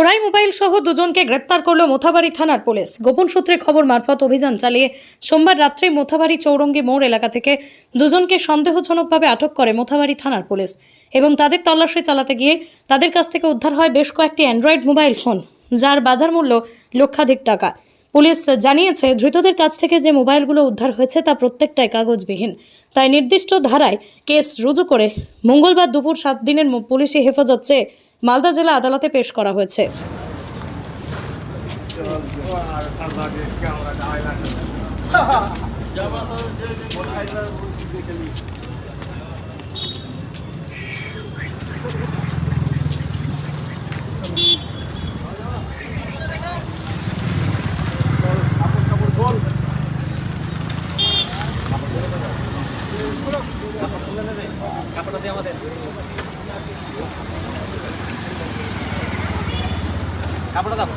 চোরাই মোবাইল সহ দুজনকে গ্রেপ্তার করল মোথাবাড়ি থানার পুলিশ। গোপন সূত্রে খবর, মারফত অভিযান চালিয়ে সোমবার রাত্রে মোথাবাড়ি চৌরঙ্গি মোড় এলাকা থেকে দুজনকে সন্দেহজনকভাবে আটক করে মোথাবাড়ি থানার পুলিশ এবং তাদের তল্লাশি চালাতে গিয়ে তাদের কাছ থেকে উদ্ধার হয় বেশ কয়েকটি অ্যান্ড্রয়েড মোবাইল ফোন, যার বাজার মূল্য লক্ষাধিক টাকা। পুলিশ জানিয়েছে, ধৃতদের কাছ থেকে যে মোবাইলগুলো উদ্ধার হয়েছে তা প্রত্যেকটাই কাগজবিহীন। তাই নির্দিষ্ট ধারায় কেস রুজু করে মঙ্গলবার দুপুর সাত দিনের পুলিশি হেফাজত চেয়ে মালদা জেলা আদালতে পেশ করা হয়েছে। কাপড়টা দাও